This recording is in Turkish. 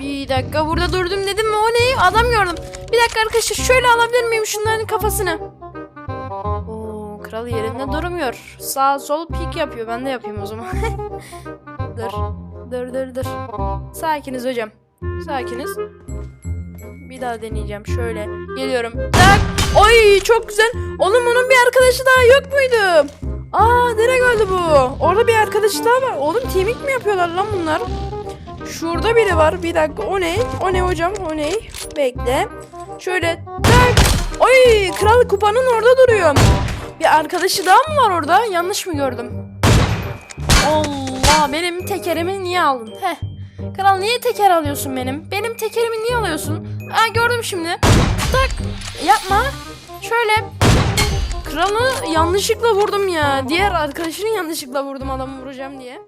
Bir dakika burada durdum dedim mi o ne? Adam gördüm. Bir dakika arkadaşlar şöyle alabilir miyim şunların kafasını? Oo kral yerinde durmuyor. Sağ sol pik yapıyor. Ben de yapayım o zaman. dur. Dur dur dur. Sakiniz hocam. Sakiniz. Bir daha deneyeceğim. Şöyle geliyorum. Tak. Oy çok güzel. Oğlum onun bir arkadaşı daha yok muydu? Aa direkt öldü bu. Orada bir arkadaşı daha var. Oğlum teaming mi yapıyorlar lan bunlar? Şurada biri var. Bir dakika. O ne? O ne hocam? O ne? Bekle. Şöyle tak. Oy kral kupanın orada duruyor. Bir arkadaşı daha mı var orada? Yanlış mı gördüm? Allah benim tekerimi niye aldın? Heh. Kral niye teker alıyorsun benim? Benim tekerimi niye alıyorsun? Aa gördüm şimdi. Tak. Yapma. Şöyle. Kralı yanlışlıkla vurdum ya. Diğer arkadaşını yanlışlıkla vurdum adamı vuracağım diye.